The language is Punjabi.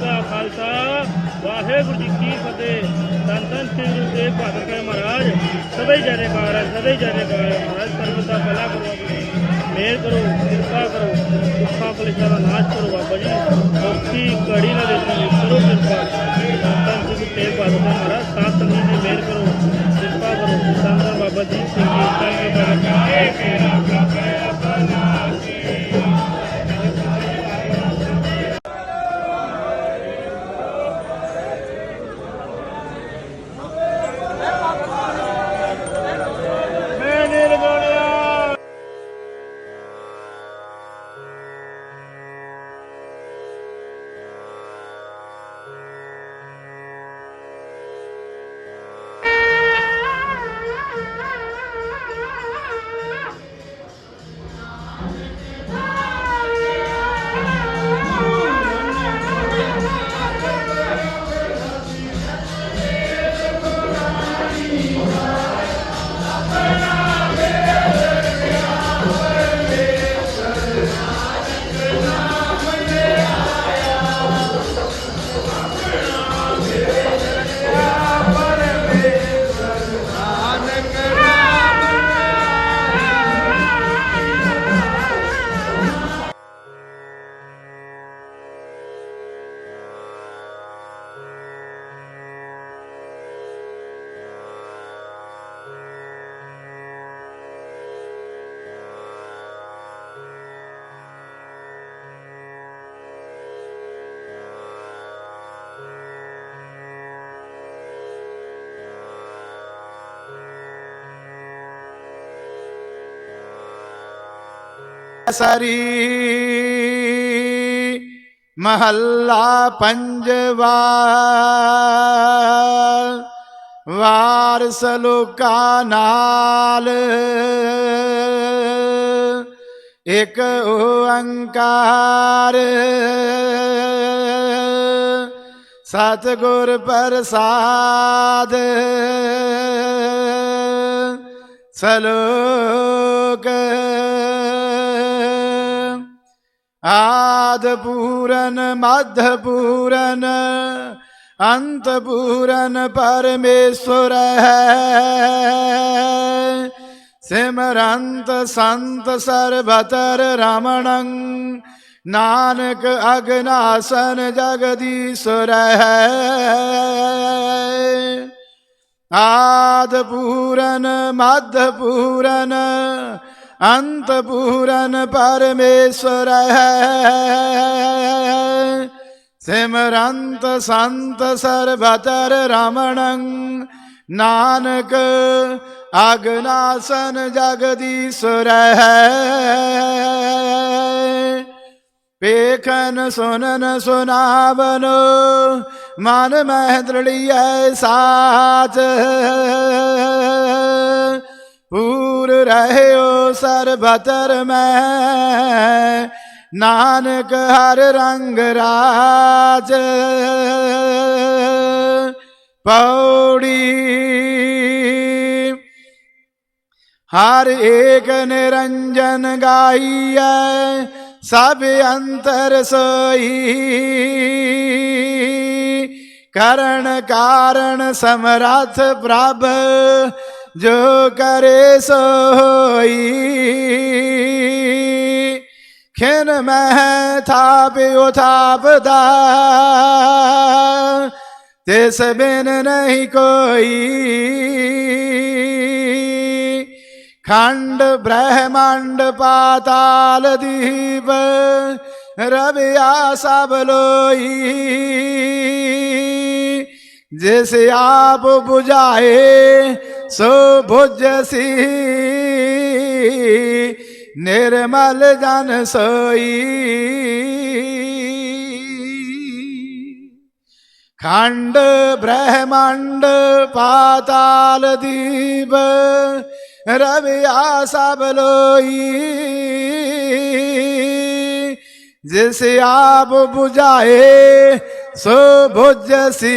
ਕਾ ਖਾਲਸਾ। ਵਾਹਿਗੁਰੂ ਜੀ ਕੀ ਫਤਿਹ। ਤਨ ਧੰਨ ਸ੍ਰੀ ਗੁਰੂ ਤੇਗ ਬਹਾਦਰ ਸਾਹਿਬ ਮਹਾਰਾਜ। ਸਭੇ ਜਰੇ ਮਹਾਰਾਜ, ਸਭੇ ਜਰੇ ਮਹਾਰਾਜ। ਸਰਬ ਦਾ ਭਲਾ ਕਰੋ ਮੇਰ ਕਰੋ, ਕਿਰਪਾ ਕਰੋ। ਦੁੱਖਾਂ ਕਲੇਸ਼ਾਂ ਦਾ ਨਾਸ਼ ਕਰੋ ਬਾਬਾ ਜੀ। ਔਖੀ ਘੜੀ ਨਾ ਦੇਖੋ ਕਰੋ ਕਿਰਪਾ। ਧੰਨ ਧੰਨ ਸ੍ਰੀ ਗੁਰੂ ਤੇਗ ਬਹਾਦਰ ਸਾਹਿਬ ਮਹਾਰਾਜ। ਸਾਥ ਸੰਗਤ ਦੀ ਮੇਰ ਕਰੋ, ਕਿਰਪਾ ਕਰੋ। ਧੰਨ ਬਾਬਾ ਜੀ। ਸਿੰਘ ਜੀ ਧੰਨ ਧੰਨ ਸਰੀ ਮਹੱਲਾ ਪੰਜਵਾ ਵਾਰਸ ਲੋਕਾ ਨਾਲ ਇਕ ਓੰਕਾਰ ਸਤਿਗੁਰ ਪ੍ਰਸਾਦ ਸਲੋਕ ਆਦ ਪੂਰਨ ਮਧ ਪੂਰਨ ਅੰਤ ਪੂਰਨ ਪਰਮੇਸ਼ਵਰ ਹੈ ਸਿਮਰੰਤ ਸੰਤ ਸਰਬਤਰ ਰਮਣੰ ਨਾਨਕ ਅਗਨਾਸਨ ਜਗਦੀਸ਼ਵਰ ਹੈ ਆਦ ਪੂਰਨ ਮਧ ਪੂਰਨ ਅੰਤ ਪੂਰਨ ਪਰਮੇਸ਼ਵਰ ਹੈ ਸਿਮਰੰਤ ਸੰਤ ਸਰਬਤਰ ਰਮਣੰ ਨਾਨਕ ਅਗਨਾਸਨ ਜਗਦੀਸ਼ਵਰ ਹੈ ਪੇਖਨ ਸੁਨਨ ਸੁਨਾਵਨ ਮਨ ਮਹਿ ਦ੍ਰਿੜੀਐ ਸਾਚ ਪੂਰ ਰਹਿਓ ਸਰਬਤਰ ਮੈਂ। ਨਾਨਕ ਹਰ ਰੰਗ ਰਾਜ। ਪੌੜੀ ਹਰ ਏਕ ਨਿਰੰਜਨ ਗਾਈਐ, ਸਭ ਅੰਤਰ ਸੋਈ। ਕਰਨ ਕਾਰਨ ਸਮਰਥ ਪ੍ਰਭ ਜੋ ਕਰੇ ਸੋਈ ਖਿਨ ਮਹਿ ਥਾਪਿ ਥਾਪਦਾ ਤਿਸ ਬਿਨ ਨਹੀਂ ਕੋਈ ਖੰਡ ਬ੍ਰਹਮੰਡ ਪਾਤਾਲ ਦੀਪ ਰਵਿਆ ਸਭ ਲੋਈ ਜਿਸ ਆਪ 부ਝਾਏ ਸੋ ਬੁਝਸੀ ਨਿਰਮਲ ਜਨ ਸੋਈ। ਖੰਡ ਬ੍ਰਹਮੰਡ ਪਾਤਾਲ ਦੀਪ ਰਵਿਆ ਸਭ ਲੋਈ। ਜਿਸ ਆਪ 부ਝਾਏ ਸੋ ਭੁਜਸੀ